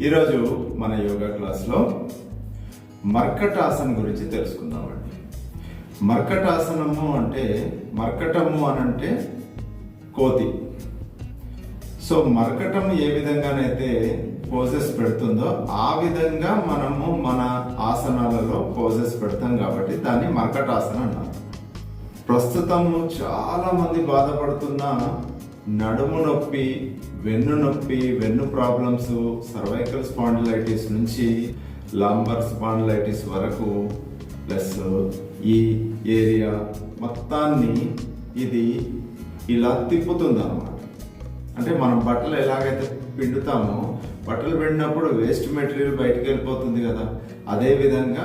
ఈరోజు మన యోగా క్లాస్లో మర్కటాసనం గురించి తెలుసుకుందామండి మర్కటాసనము అంటే మర్కటము అని అంటే కోతి. సో మరకటం ఏ విధంగానైతే పోజెస్ పెడుతుందో ఆ విధంగా మనము మన ఆసనాలలో పోజెస్ పెడతాం కాబట్టి దాన్ని మర్కటాసనం అన్నారు ప్రస్తుతం చాలా మంది బాధపడుతున్న నడుము నొప్పి వెన్ను నొప్పి వెన్ను ప్రాబ్లమ్స్ సర్వైకల్ స్పాండిలైటిస్ నుంచి లాంబర్ స్పాండిలైటిస్ వరకు ప్లస్ ఈ ఏరియా మొత్తాన్ని ఇది ఇలా తిప్పుతుంది అనమాట అంటే మనం బట్టలు ఎలాగైతే పిండుతామో బట్టలు పిండినప్పుడు వేస్ట్ మెటీరియల్ బయటకు వెళ్ళిపోతుంది కదా. అదే విధంగా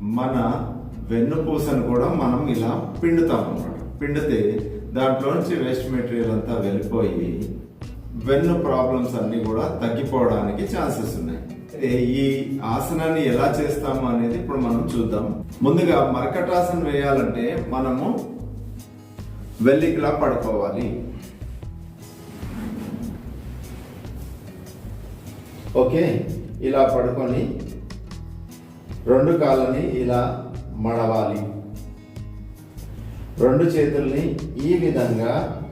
మన వెన్నుపూసను కూడా మనం ఇలా పిండుతాం అనమాట పిండితే దాంట్లో నుంచి వేస్ట్ మెటీరియల్ అంతా వెళ్ళిపోయి వెన్ను ప్రాబ్లమ్స్ అన్ని కూడా తగ్గిపోవడానికి ఛాన్సెస్ ఉన్నాయి. ఈ ఆసనాన్ని ఎలా చేస్తాము అనేది ఇప్పుడు మనం చూద్దాం. ముందుగా మరకటాసనం వేయాలంటే మనము వెల్లికిలా పడుకోవాలి. ఓకే ఇలా పడుకొని రెండు కాళ్ళని ఇలా మడవాలి. రెండు చేతుల్ని ఈ విధంగా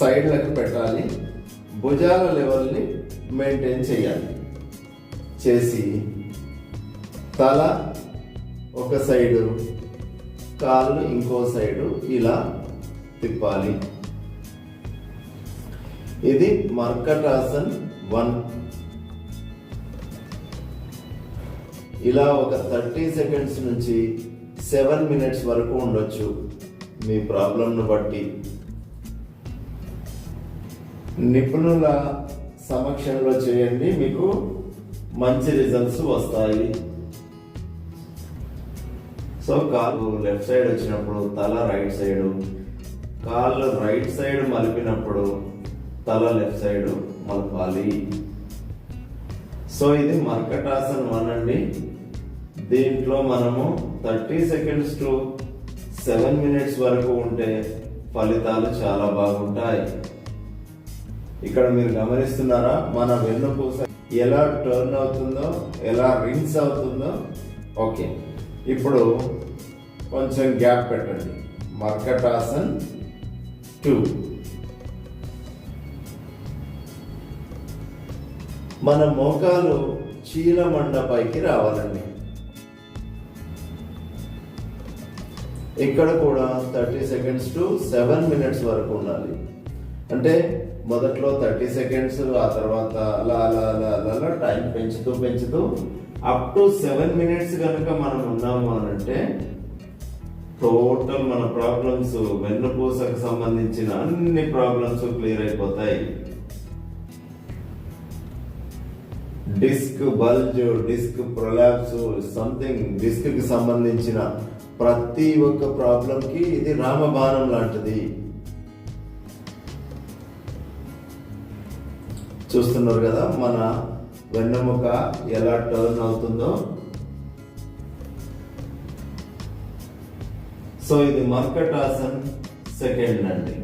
సైడ్లకు పెట్టాలి. భుజాల లెవెల్ని మెయింటైన్ చేయాలి. చేసి తల ఒక సైడు కాళ్ళు ఇంకో సైడు ఇలా తిప్పాలి. ఇది మర్కటాసన్ వన్. ఇలా ఒక థర్టీ సెకండ్స్ నుంచి సెవెన్ మినిట్స్ వరకు ఉండొచ్చు మీ ప్రాబ్లంను బట్టి. నిపుణుల సమక్షంలో చేయండి మీకు మంచి రిజల్ట్స్ వస్తాయి. సో కాలు లెఫ్ట్ సైడ్ వచ్చినప్పుడు తల రైట్ సైడ్ కాళ్ళు రైట్ సైడ్ మలిపినప్పుడు తల లెఫ్ట్ సైడ్ మలపాలి. సో ఇది మర్కటాసన్ వన్ అండి. దీంట్లో మనము thirty seconds to seven minutes వరకు ఉంటే ఫలితాలు చాలా బాగుంటాయి. ఇక్కడ మీరు గమనిస్తున్నారా? మన వెన్నుపూస ఎలా టర్న్ అవుతుందో ఎలా రింగ్స్ అవుతుందో? ఓకే. ఇప్పుడు కొంచెం గ్యాప్ పెట్టండి. మర్కటాసన్ టూ. మన మోకాలు చీలమండ పైకి రావాలండి. ఇక్కడ కూడా thirty seconds to seven minutes వరకు ఉండాలి. అంటే మొదట్లో థర్టీ సెకండ్స్ ఆ తర్వాత అలా అలా అలా అలా అలా టైం పెంచుతూ పెంచుతూ అప్ టు సెవెన్ మినిట్స్ కనుక మనం ఉన్నాము అని అంటే టోటల్ మన ప్రాబ్లమ్స్ వెన్నుపూసకు సంబంధించిన అన్ని ప్రాబ్లమ్స్ క్లియర్ అయిపోతాయి. Disc bulge disc prolapse something డిస్క్కి సంబంధించిన ప్రతి ఒక్క ప్రాబ్లం కి ఇది రామబాణం లాంటిది. చూస్తున్నారు కదా మన వెన్నెముక ఎలా టర్న్ అవుతుందో? సో ఇది మర్కటాసన్ సెకండ్ అండి.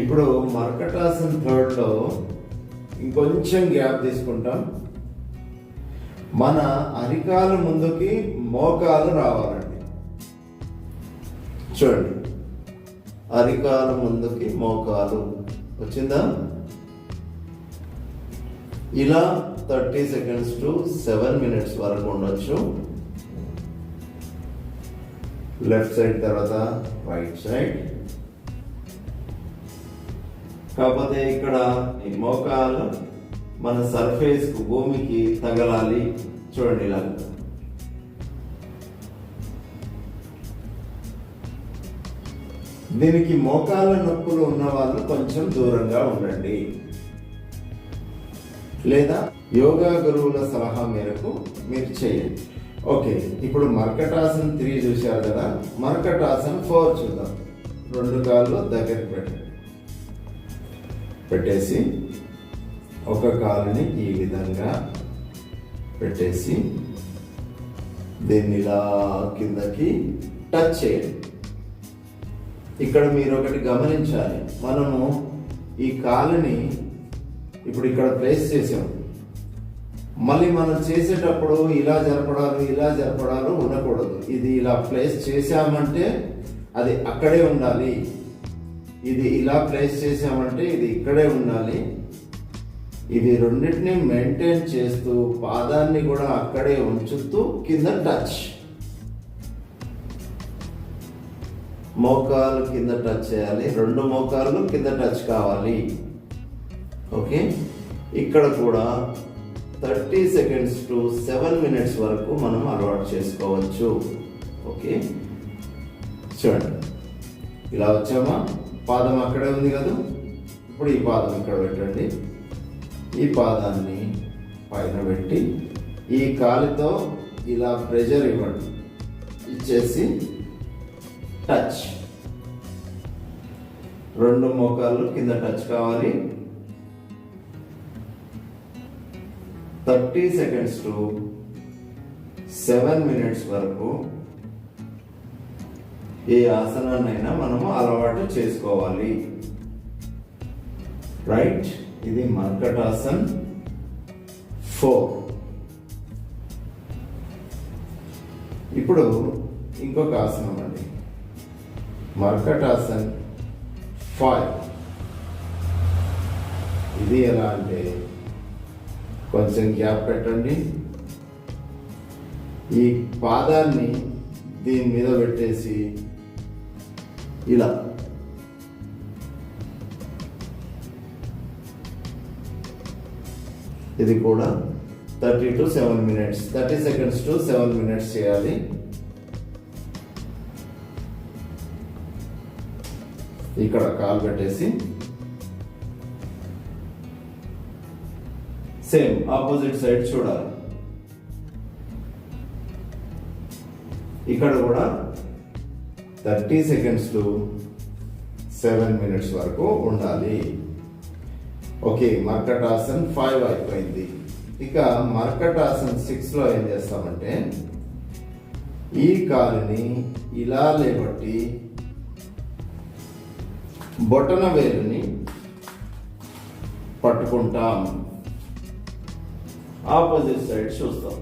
ఇప్పుడు మర్కటాసన్ థర్డ్లో ఇంకొంచెం గ్యాప్ తీసుకుంటాం. మన అరికాలు ముందుకి మోకాలు రావాలండి. చూడండి. అరికాలు ముందుకి మోకాలు. వచ్చిందా? ఇలా thirty seconds to seven minutes వరకు ఉండొచ్చు. లెఫ్ట్ సైడ్ తర్వాత రైట్ సైడ్. కాకపోతే ఇక్కడ ఈ మోకాలు మన సర్ఫేస్కు భూమికి తగలాలి. చూడండి ఇలా. దీనికి మోకాళ్ళ నొప్పులు ఉన్న వాళ్ళు కొంచెం దూరంగా ఉండండి. లేదా యోగా గురువుల సలహా మేరకు మీరు చేయండి. ఓకే ఇప్పుడు మర్కటాసన్ త్రీ చూశారు కదా? మర్కటాసన్ ఫోర్ చూద్దాం. రెండు కాళ్ళు దగ్గర పెట్టండి. పెట్టేసి ఒక కాలుని ఈ విధంగా పెట్టేసి దీన్ని ఇలా కిందకి టచ్ చేయండి. ఇక్కడ మీరు ఒకటి గమనించాలి. మనము ఈ కాలుని ఇప్పుడు ఇక్కడ ప్లేస్ చేసాం. మళ్ళీ మనం చేసేటప్పుడు ఇలా జరపడాలు ఇలా జరపడాలు ఉండకూడదు. ఇది ఇలా ప్లేస్ చేసామంటే అది అక్కడే ఉండాలి. ఇది ఇలా ప్లేస్ చేసామంటే ఇది ఇక్కడే ఉండాలి. ఇది రెండింటిని మెయింటైన్ చేస్తూ పాదాన్ని కూడా అక్కడే ఉంచుతూ కింద టచ్. మోకాలు కింద టచ్ చేయాలి. రెండు మోకాళ్ళు కింద టచ్ కావాలి. ఓకే? ఇక్కడ కూడా thirty seconds to seven minutes వరకు మనం అలవాటు చేసుకోవచ్చు. ఓకే? చూడండి. ఇలా వచ్చామా? పాదం అక్కడే ఉంది కదా? ఇప్పుడు ఈ పాదం ఇక్కడ పెట్టండి. ఈ పాదాన్ని పైన పెట్టి ఈ కాలుతో ఇలా ప్రెషర్ ఇవ్వండి. ఇచ్చేసి టచ్. రెండు మోకాళ్ళు కింద టచ్ కావాలి. Thirty seconds to seven minutes వరకు ఏ ఆసనాన్నైనా మనము అలవాటు చేసుకోవాలి. రైట్ ఇది మర్కటాసన్ ఫోర్. ఇప్పుడు ఇంకొక ఆసనం అండి. మర్కటాసన్ ఫైవ్. ఇది ఎలా అంటే కొంచెం గ్యాప్ పెట్టండి. ఈ పాదాన్ని దీని మీద పెట్టేసి ఇలా. ఇది కూడా thirty to seven minutes. Thirty seconds to seven minutes చేయాలి. ఇక్కడ కాల్ పెట్టేసి సేమ్ ఆపోజిట్ సైడ్ చూడాలి. ఇక్కడ కూడా thirty seconds to seven minutes వరకు ఉండాలి. ఓకే మర్కటాసన్ ఫైవ్ అయిపోయింది. ఇక మర్కటాసన్ సిక్స్లో ఏం చేస్తామంటే ఈ కాలుని ఇలా లేబట్టి బొటన వేలుని పట్టుకుంటాం. ఆపోజిట్ సైడ్ చూస్తాం.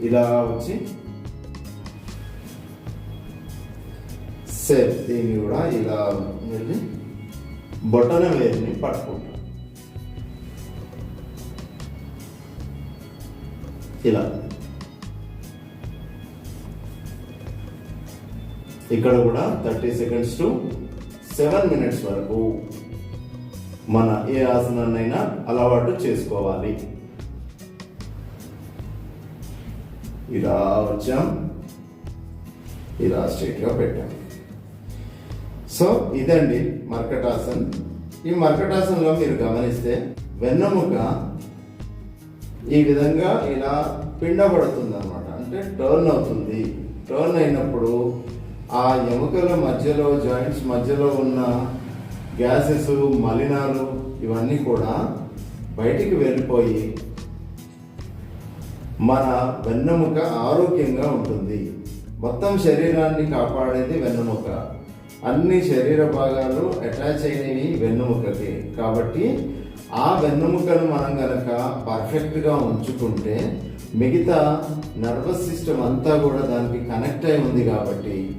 ఇలా వచ్చి సేమ్ దీన్ని కూడా ఇలా వెళ్ళి బొటన వేరుని పట్టుకుంటాం. ఇలా. ఇక్కడ కూడా thirty seconds to seven minutes వరకు మన ఏ ఆసనాన్నైనా అలవాటు చేసుకోవాలి. ఇలా వచ్చాం ఇలా స్ట్రైట్గా పెట్టాం. సో ఇదండి మర్కటాసన్. ఈ మర్కటాసన్లో మీరు గమనిస్తే వెన్నెముక ఈ విధంగా ఇలా పిండబడుతుంది అనమాట అంటే టర్న్ అవుతుంది. టర్న్ అయినప్పుడు ఆ ఎముకల మధ్యలో జాయింట్స్ మధ్యలో ఉన్న గ్యాసెస్ మలినాలు ఇవన్నీ కూడా బయటికి వెళ్ళిపోయి మన వెన్నెముక ఆరోగ్యంగా ఉంటుంది. మొత్తం శరీరాన్ని కాపాడేది వెన్నెముక. అన్ని శరీర భాగాలు అటాచ్ అయినవి వెన్నెముకకి. కాబట్టి ఆ వెన్నెముకను మనం కనుక పర్ఫెక్ట్గా ఉంచుకుంటే మిగతా నర్వస్ సిస్టమ్ అంతా కూడా దానికి కనెక్ట్ అయి ఉంది కాబట్టి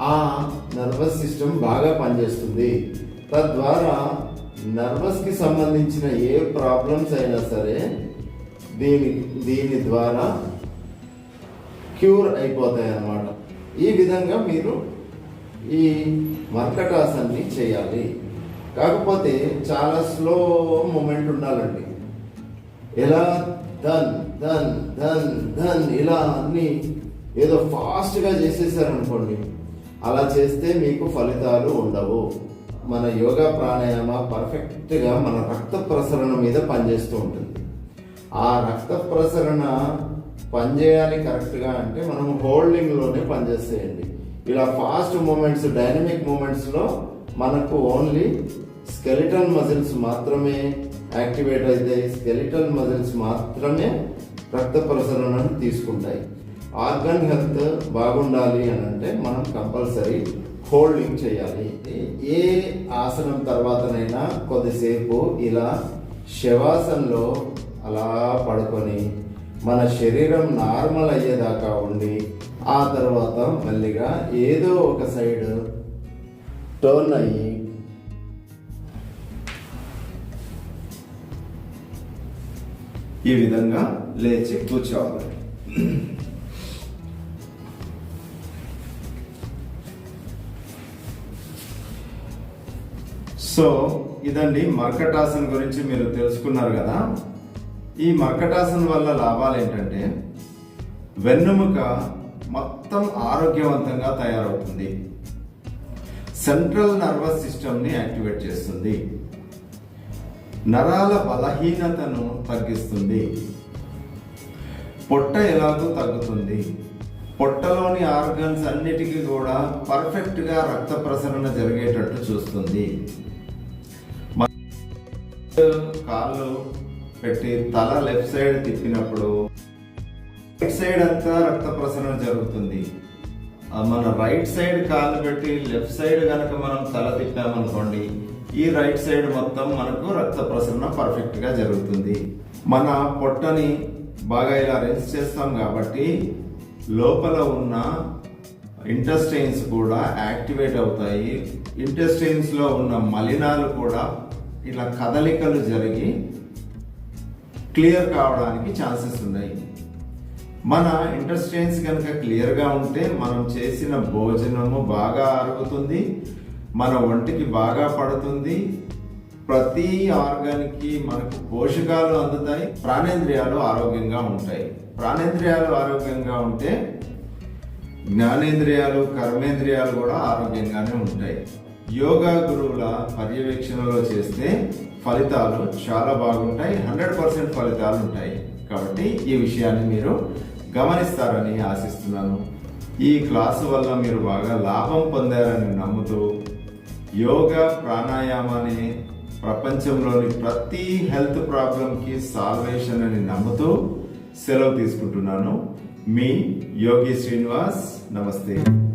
ఆ నర్వస్ సిస్టమ్ బాగా పనిచేస్తుంది. తద్వారా నర్వస్కి సంబంధించిన ఏ ప్రాబ్లమ్స్ అయినా సరే దీని దీని ద్వారా క్యూర్ అయిపోతాయి అన్నమాట ఈ విధంగా మీరు ఈ మర్కటాసన్ని చేయాలి. కాకపోతే చాలా స్లో మూమెంట్ ఉండాలండి. ఎలా? ధన్ ధన్ ధన్ ధన్ ఇలా అన్ని ఏదో ఫాస్ట్గా చేసేసారనుకోండి. అలా చేస్తే మీకు ఫలితాలు ఉండవు. మన యోగా ప్రాణాయామ పర్ఫెక్ట్గా మన రక్త ప్రసరణ మీద పనిచేస్తూ ఉంటుంది. ఆ రక్త ప్రసరణ పనిచేయాలి కరెక్ట్గా అంటే మనం హోల్డింగ్లోనే పనిచేసేయండి. ఇలా ఫాస్ట్ మూమెంట్స్ డైనమిక్ మూమెంట్స్లో మనకు ఓన్లీ స్కెలిటల్ మజిల్స్ మాత్రమే యాక్టివేట్ అవుతాయి. స్కెలిటల్ మజిల్స్ మాత్రమే రక్త ప్రసరణను తీసుకుంటాయి. ఆర్గన్ హెల్త్ బాగుండాలి అని అంటే మనం కంపల్సరీ హోల్డింగ్ చేయాలి. ఏ ఆసనం తర్వాతనైనా కొద్దిసేపు ఇలా శవాసనలో అలా పడుకొని మన శరీరం నార్మల్ అయ్యేదాకా ఉండి ఆ తర్వాత మెల్లిగా ఏదో ఒక సైడ్ టర్న్ అయ్యి ఈ విధంగా లేచి కూర్చోవాలి. సో ఇదండి మర్కటాసన్ గురించి మీరు తెలుసుకున్నారు కదా? ఈ మర్కటాసన్ వల్ల లాభాలు ఏంటంటే వెన్నుముక మొత్తం ఆరోగ్యవంతంగా తయారవుతుంది. సెంట్రల్ నర్వస్ సిస్టమ్ని యాక్టివేట్ చేస్తుంది. నరాల బలహీనతను తగ్గిస్తుంది. పొట్ట ఎలాగో తగ్గుతుంది. పొట్టలోని ఆర్గన్స్ అన్నిటికీ కూడా పర్ఫెక్ట్గా రక్త ప్రసరణ జరిగేటట్టు చూస్తుంది. కాళ్ళు పెట్టి తల లెఫ్ట్ సైడ్ తిప్పినప్పుడు రైట్ సైడ్ అంతా రక్త ప్రసరణ జరుగుతుంది. మన రైట్ సైడ్ కాలు పెట్టి లెఫ్ట్ సైడ్ కనుక మనం తల తిప్పామనుకోండి ఈ రైట్ సైడ్ మొత్తం మనకు రక్త ప్రసరణ పర్ఫెక్ట్గా జరుగుతుంది. మన పొట్టని బాగా ఇలా రెస్ట్ చేస్తాం కాబట్టి లోపల ఉన్న ఇంటెస్టైన్స్ కూడా యాక్టివేట్ అవుతాయి. ఇంటెస్టైన్స్లో ఉన్న మలినాలు కూడా ఇలా కదలికలు జరిగి క్లియర్ కావడానికి ఛాన్సెస్ ఉన్నాయి. మన ఇంటెస్టైన్స్ కనుక క్లియర్గా ఉంటే మనం చేసిన భోజనము బాగా అరుగుతుంది మన ఒంటికి బాగా పడుతుంది ప్రతి ఆర్గాన్కి మనకు పోషకాలు అందుతాయి ప్రాణేంద్రియాలు ఆరోగ్యంగా ఉంటాయి. ప్రాణేంద్రియాలు ఆరోగ్యంగా ఉంటే జ్ఞానేంద్రియాలు కర్మేంద్రియాలు కూడా ఆరోగ్యంగానే ఉంటాయి. యోగా గురువుల పర్యవేక్షణలో చేస్తే ఫలితాలు చాలా బాగుంటాయి. హండ్రెడ్ పర్సెంట్ ఫలితాలు ఉంటాయి. కాబట్టి ఈ విషయాన్ని మీరు గమనిస్తారని ఆశిస్తున్నాను. ఈ క్లాసు వల్ల మీరు బాగా లాభం పొందారని నమ్ముతూ యోగా ప్రాణాయామాన్ని ప్రపంచంలోని ప్రతి హెల్త్ ప్రాబ్లంకి సాల్వేషన్ అని నమ్ముతూ సెలవు తీసుకుంటున్నాను. మీ యోగి శ్రీనివాస్ నమస్తే.